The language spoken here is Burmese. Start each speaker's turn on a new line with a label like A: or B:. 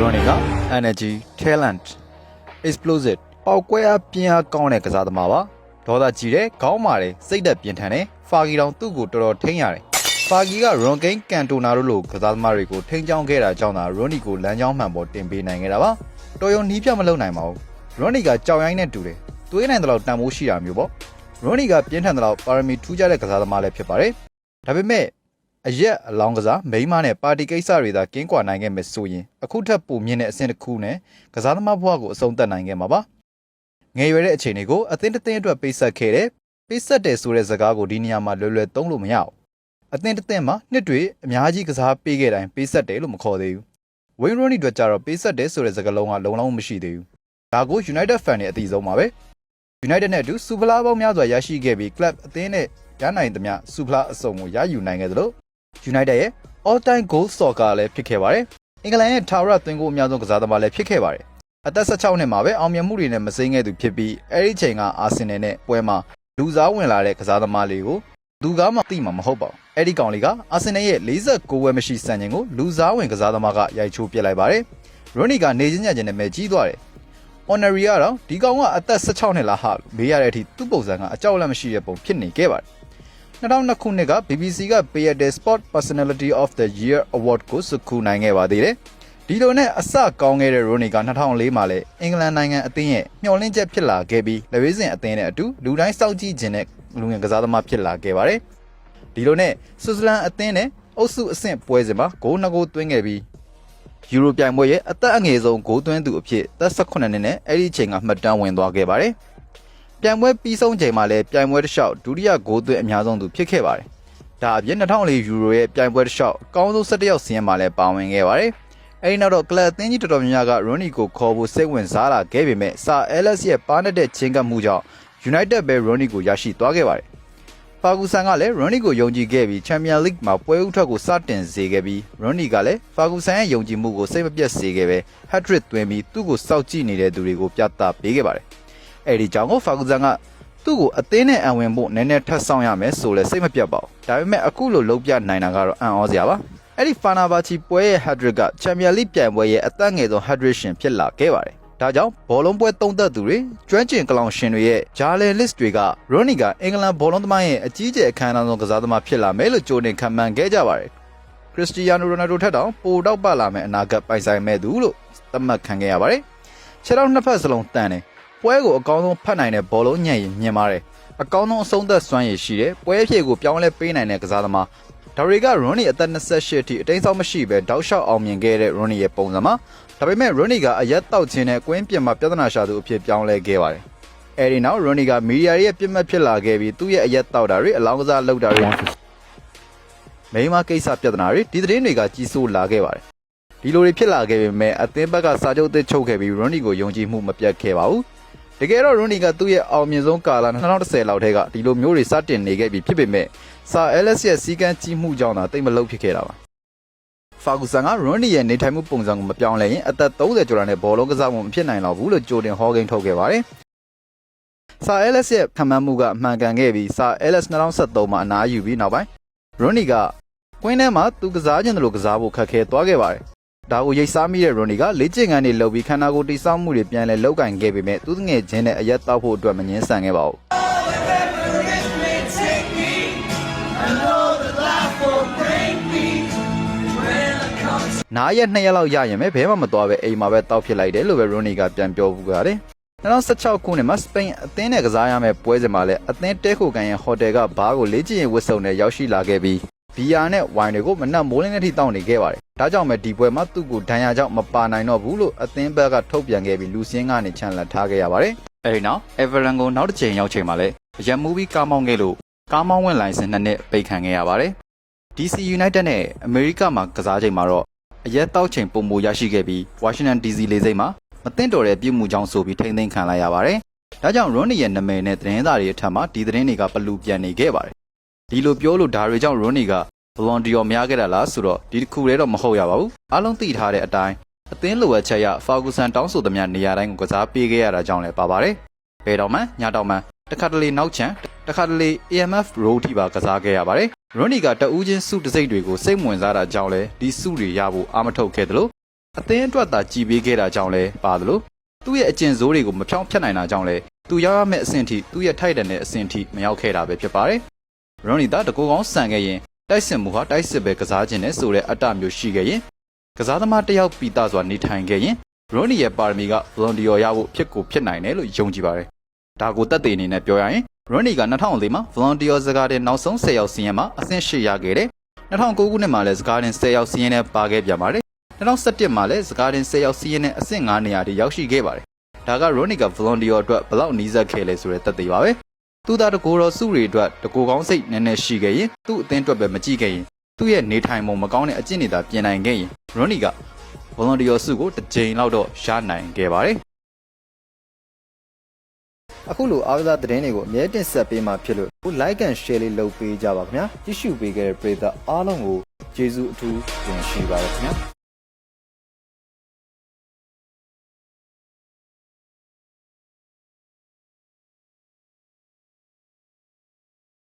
A: Veronica Energy Talent Explosive ပေါက်ကွဲအားပြင်းအားကောင်းတဲ့ကစားသမားပါဒေါသကြီးတဲ့ခေါင်းမာတဲ့စိတ်သက်ပြင်းထန်တဲ့ဖာဂီတောင်သူ့ကိုတော်တော်ထိန်းရတယ်ဖာဂီကရွန်ကိန်းကန်တိုနာတို့လိုကစားသမားတွေကိုထိန်းချောင်းခဲ့တာကြောင့်သာရွန်နီကိုလမ်းကြောင်းမှန်ပေါ်တင်ပေးနိုင်ခဲ့တာပါတော်ရုံနီးပြမလုပ်နိုင်ပါဘူးရွန်နီကကြောင်ရိုင်းနဲ့တူတယ်သွေးနိုင်တဲ့လောက်တန်ဖိုးရှိတာမျိုးပေါ့ရွန်နီကပြင်းထန်တဲ့လောက်ပါရမီထူးခြားတဲ့ကစားသမားလည်းဖြစ်ပါတယ်ဒါပေမဲ့ အရက်အလောင်းကစားမိန်းမနဲ့ပါတီကိစ္စတွေသာကင်းကွာနိုင်ခဲ့မယ်ဆိုရင်အခုထပ်ပိုမြင့်တဲ့အဆင့်တစ်ခုနဲ့ကစားသမားဘဝကိုအဆုံးသတ်နိုင်ခဲ့မှာပါငယ်ရွယ်တဲ့အချိန်တွေကိုအသင်းတစ်သင်းအတွက်ပေးဆက်ခဲ့တဲ့ပေးဆက်တယ်ဆိုတဲ့စကားကိုဒီနေရာမှာလွယ်လွယ်သုံးလို့မရဘူးအသင်းတစ်သင်းမှာနှစ်တွေအများကြီးကစားပေးခဲ့တိုင်းပေးဆက်တယ်လို့မခေါ်သေးဘူးဝင်းရိုနီအတွက်ကြတော့ပေးဆက်တယ်ဆိုတဲ့စကားလုံးကလုံလောက်မရှိသေးဘူးဒါကို United fan တွေအသိဆုံးပါပဲ United နဲ့အတူစူပလာပေါင်းများစွာရရှိခဲ့ပြီး club အသင်းနဲ့ရနိုင်သမျှစူပလာအစုံကိုရယူနိုင်ခဲ့သလို United ရဲ့ all time goal scorer လည်းဖြစ်ခဲ့ပါတယ်။အင်္ဂလန်ရဲ့ထာဝရသွင်းကိုအများဆုံးကစားသမားလည်းဖြစ်ခဲ့ပါတယ်။အသက်16နှစ်မှာပဲအောင်မြင်မှုတွေနဲ့မစိမ့်ခဲ့သူဖြစ်ပြီးအဲဒီချိန်ကအာဆင်နယ်နဲ့ပွဲမှာလူစားဝင်လာတဲ့ကစားသမားလေးကိုလူကားမှသိမှာမဟုတ်ပါဘူး။အဲဒီကောင်လေးကအာဆင်နယ်ရဲ့49ဝယ်မရှိစံချိန်ကိုလူစားဝင်ကစားသမားကရိုက်ချိုးပစ်လိုက်ပါတယ်။ရိုနီကနေချင်းညချင်းနဲ့ပဲကြီးသွားတယ်။ Honorary ကတော့ဒီကောင်ကအသက်16နှစ်လားဟာလို့မေးရတဲ့အထိသူ့ပုံစံကအကြောက်လန့်မရှိတဲ့ပုံဖြစ်နေခဲ့ပါတယ်။ 2002ခုနှစ်က BBC ကပေးရတဲ့ Sport Personality of the Year Award ကိုစုခုနိုင်ခဲ့ပါသေးတယ်။ဒီလိုနဲ့အစကောင်းခဲ့တဲ့ Rooney က2004မှာလည်းအင်္ဂလန်နိုင်ငံအသင်းရဲ့မျှော်လင့်ချက်ဖြစ်လာခဲ့ပြီးလက်ဝဲစဉ်အသင်းနဲ့အတူလူတိုင်းစောင့်ကြည့်ခြင်းနဲ့လူငယ်ကစားသမားဖြစ်လာခဲ့ပါတယ်။ဒီလိုနဲ့ဆွစ်ဇာလန်အသင်းနဲ့အုပ်စုအဆင့်ပွဲစဉ်မှာဂိုးနှစ်ဂိုးသွင်းခဲ့ပြီးယူရိုပြိုင်ပွဲရဲ့အသက်အငယ်ဆုံးဂိုးသွင်းသူအဖြစ်သက်18နှစ်နဲ့အဲ့ဒီအချိန်ကမှတ်တမ်းဝင်သွားခဲ့ပါတယ်။ ပြိုင်ပွဲပြီးဆုံးချိန်မှာလည်းပြိုင်ပွဲတစ်လျှောက်ဒုတိယဂိုးသွင်းအများဆုံးသူဖြစ်ခဲ့ပါတယ်။ဒါအပြင်2004ယူရိုရဲ့ပြိုင်ပွဲတစ်လျှောက်အကောင်းဆုံး17ယောက်စီးရင်မှာလည်းပါဝင်ခဲ့ပါတယ်။အဲဒီနောက်တော့ကလပ်အသင်းကြီးတော်တော်များများကရွန်နီကိုခေါ်ဖို့စိတ်ဝင်စားလာခဲ့ပေမဲ့ဆာအဲလက်စ်ရဲ့ပါနက်တဲ့ချင်းကပ်မှုကြောင့် United ပဲရွန်နီကိုရရှိသွားခဲ့ပါတယ်။ဖာဂူဆန်ကလည်းရွန်နီကိုယုံကြည်ခဲ့ပြီးချန်ပီယံလိဂ်မှာပွဲဥထွက်ကိုစတင်စေခဲ့ပြီးရွန်နီကလည်းဖာဂူဆန်ရဲ့ယုံကြည်မှုကိုစိတ်မပြတ်စေခဲ့ပဲဟက်ထရစ်သွင်းပြီးသူ့ကိုစောင့်ကြည့်နေတဲ့သူတွေကိုပြသပေးခဲ့ပါတယ်။ အဲဒီကြောင့်ကိုဖာဂူဆန်ကသူ့ကိုအသင်းနဲ့အံဝင်ဖို့နည်းနည်းထပ်ဆောင်ရမယ်ဆိုလဲစိတ်မပြတ်ပါဘူး။ဒါပေမဲ့အခုလိုလုံးပြနိုင်တာကတော့အံ့ဩစရာပါ။အဲ့ဒီဖာနာဘာချီပွဲရဲ့ hat-trick ကချန်ပီယံလိပြိုင်ပွဲရဲ့အသက်ငယ်ဆုံး hat-trick ရှင်ဖြစ်လာခဲ့ပါတယ်။ဒါကြောင့်ဘောလုံးပွဲသုံးသက်သူတွေကျွမ်းကျင်ကလောင်ရှင်တွေရဲ့ဂျာလန်လစ်တွေကရိုနီကအင်္ဂလန်ဘောလုံးသမားရဲ့အကြီးကျယ်အခမ်းအနားဆုံးကစားသမားဖြစ်လာမယ်လို့ကြိုတင်ခံမှန်းခဲ့ကြပါတယ်။ခရစ္စတီယာနိုရိုနယ်ဒိုထက်တောင်ပိုတောက်ပလာမယ့်အနာဂတ်ပိုင်ဆိုင်မဲ့သူလို့သတ်မှတ်ခံခဲ့ရပါတယ်။ခြေထောက်နှစ်ဖက်စလုံးတန်တယ်။ ပွဲကိုအကောင်းဆုံးဖတ်နိုင်တဲ့ဘောလုံးညံ့ရင်မြင်ပါတယ်။အကောင်းဆုံးအဆုံးသက်စွမ်းရည်ရှိတဲ့ပွဲဖြည့်ကိုပြောင်းလဲပေးနိုင်တဲ့ကစားသမားဒါတွေကရွန်နီအသက်28အထိအတိမ်းဆောက်မရှိပဲတောက်လျှောက်အောင်မြင်ခဲ့တဲ့ရွန်နီရဲ့ပုံစံမှာဒါပေမဲ့ရွန်နီကအရက်တောက်ခြင်းနဲ့ကွင်းပြင်မှာပြဿနာရှာသူအဖြစ်ပြောင်းလဲခဲ့ပါတယ်။အဲဒီနောက်ရွန်နီကမီဒီယာရဲ့ပြစ်မှတ်ဖြစ်လာခဲ့ပြီးသူ့ရဲ့အရက်တောက်တာတွေအလောင်းကစားလုပ်တာတွေမိန်းမကိစ္စပြဿနာတွေဒီသတင်းတွေကကြီးစိုးလာခဲ့ပါတယ်။ဒီလိုတွေဖြစ်လာခဲ့ပေမဲ့အသင်းဘက်ကစာချုပ်သစ်ချုပ်ခဲ့ပြီးရွန်နီကိုယုံကြည်မှုမပြတ်ခဲ့ပါဘူး။ တကယ်တော့ရွန်နီကသူ့ရဲ့အောင်မြင်ဆုံးကာလ2010လောက်ထဲကဒီလိုမျိုးတွေစတင်နေခဲ့ပြီးဖြစ်ပေမဲ့ဆာအဲလက်စ်ရဲ့စီကန်းကြီးမှုကြောင့်သာတိတ်မလုဖြစ်ခဲ့တာပါဖာဂူဆန်ကရွန်နီရဲ့နေထိုင်မှုပုံစံကိုမပြောင်းလဲရင်အသက်30ကျော်တာနဲ့ဘောလုံးကစားမှုမဖြစ်နိုင်တော့ဘူးလို့ကြိုတင်ဟောကိန်းထုတ်ခဲ့ပါတယ်ဆာအဲလက်စ်ရဲ့ခံမှန်းမှုကအမှန်ကန်ခဲ့ပြီးဆာအဲလက်စ်2013မှာအနားယူပြီးနောက်ပိုင်းရွန်နီကကွင်းထဲမှာသူကစားခြင်းတို့ကစားဖို့ခက်ခဲသွားခဲ့ပါတယ် ဒါကိုရိတ်စားမိတဲ့ရွန်နီကလေ့ကျင့်ခန်းတွေလုပ်ပြီးခန္ဓာကိုယ်တိစောက်မှုတွေပြန်လဲလောက်ကင်ခဲ့ပေမဲ့သူငယ်ချင်းနဲ့အရက်တောက်ဖို့အတွက်မငင်းဆန်ခဲ့ပါဘူးနားရက်2ရက်လောက်ရရင်ပဲဘဲမှမသွားပဲအိမ်မှာပဲတောက်ဖြစ်လိုက်တယ်လို့ပဲရိုနီကပြန်ပြောဘူးကြတယ်2016ခုနှစ်မှာစပိန်အသင်းနဲ့ကစားရမယ့်ပွဲစဉ်မှာလည်းအသင်းတဲခိုကန်ရဲ့ဟိုတယ်ကဘားကိုလေ့ကျင့်ရေးဝတ်စုံနဲ့ရောက်ရှိလာခဲ့ပြီး ဘီယာနဲ့ဝိုင်တွေကိုမနက်မိုးလင်းတဲ့အထိတောင်းနေခဲ့ပါတယ်။ဒါကြောင့်ပဲဒီပွဲမှာသူ့ကိုဒဏ်ရာကြောင့်မပါနိုင်တော့ဘူးလို့အသင်းဘက်ကထုတ်ပြန်ခဲ့ပြီးလူစင်းကနေချန်လက်ထားခဲ့ရပါတယ်။အဲဒီနောက် Everton ကိုနောက်တစ်ချိန်ရောက်ချိန်မှာလည်းရန်မူဗီကားမောင်းခဲ့လို့ကားမောင်းဝင်လိုင်စင်နှစ်နှစ်ပိတ်ခံခဲ့ရပါတယ်။ DC United နဲ့အမေရိကမှာကစားချိန်မှာတော့အရက်တောက်ချိန်ပုံမူရရှိခဲ့ပြီး Washington DC လေဆိပ်မှာမတင်တော်တဲ့ပြုမှုကြောင့်ဆိုပြီးထိမ့်သိမ်းခံလိုက်ရပါတယ်။ဒါကြောင့်ရွန်နီရဲ့နာမည်နဲ့သတင်းစာတွေအထက်မှာဒီသတင်းတွေကပလူပြန်နေခဲ့ပါတယ်။ ဒီလိုပြောလို့ဒါတွေကြောင့်ရွန်နီကဘလွန်ဒီယောများခဲ့တာလားဆိုတော့ဒီတစ်ခုတည်းတော့မဟုတ်ရပါဘူး။အားလုံးသိထားတဲ့အတိုင်းအသင်းလိုအပ်ချက်ရဖာဂူဆန်တောင်းဆိုသမျှနေရာတိုင်းကိုကစားပေးခဲ့ရတာကြောင့်လည်းပါပါတယ်။ဘယ်တော့မှညတော့မှတခါတလေနောက်ချန်တခါတလေ AMF row ထိပါကစားခဲ့ရပါတယ်။ရွန်နီကတဦးချင်းစုတစိမ့်တွေကိုစိတ်ဝင်စားတာကြောင့်လည်းဒီစုတွေရဖို့အာမထုတ်ခဲ့တယ်လို့အသင်းအတွက်သာကြည်ပေးခဲ့တာကြောင့်လဲပါသလိုသူ့ရဲ့အကျင့်ဆိုးတွေကိုမဖြောင်းဖြတ်နိုင်တာကြောင့်လဲသူရောက်ရမယ့်အဆင့်ထိသူ့ရဲ့ထိုက်တန်တဲ့အဆင့်ထိမရောက်ခဲ့တာပဲဖြစ်ပါတယ်။ ရွန်နီသားတကူကောင်းဆန်ခဲ့ရင်တိုက်စစ်မှုဟာတိုက်စစ်ပဲကစားခြင်းနဲ့ဆိုတဲ့အတ္တမျိုးရှိခဲ့ရင်ကစားသမားတစ်ယောက်ပြီးသားစွာနေထိုင်ခဲ့ရင်ရွန်နီရဲ့ပါရမီကဗလွန်ဒီယောရဖို့ဖြစ်ကိုဖြစ်နိုင်တယ်လို့ယုံကြည်ပါတယ်။ဒါကိုတက်သေးအနေနဲ့ပြောရရင်ရွန်နီက2004မှာဗလွန်ဒီယောစကားတဲ့နောက်ဆုံး10ယောက်စီးရင်မှာအဆင့်8ရခဲ့တယ်။2009ခုနှစ်မှာလည်းစကားတင်10ယောက်စီးရင်နဲ့ပါခဲ့ပြန်ပါတယ်။2017မှာလည်းစကားတင်10ယောက်စီးရင်နဲ့အဆင့်9နေရာထိရောက်ရှိခဲ့ပါတယ်။ဒါကရိုနီကဗလွန်ဒီယောအတွက်ဘလောက်နီးစပ်ခဲ့လဲဆိုတဲ့သက်သေပါပဲ။ သူသားတကူတော်စုတွေအတွက်တကူကောင်းစိတ်နည်းနည်းရှိခဲ့ရင်သူ့အသင်းအတွက်ပဲမကြည့်ခဲ့ရင်သူ့ရဲ့နေထိုင်ပုံမကောင်းတဲ့အကျင့်တွေသာပြင်နိုင်ခဲ့ရင်ရိုနီကဗလွန်ဒီယောစုကိုတစ်ကြိမ်လောက်တော့ရနိုင်ခဲ့ပါတယ်။
B: အခုလိုအားကစားသတင်းတွေကိုအမြဲတင်ဆက်ပေးမှာဖြစ်လို့ like and share လေးလုပ်ပေးကြပါခင်ဗျာကြည့်ရှုပေးခဲ့တဲ့ပရိသတ်အားလုံးကိုကျေးဇူးအထူးတင်ရှိပါရခင်ဗျာ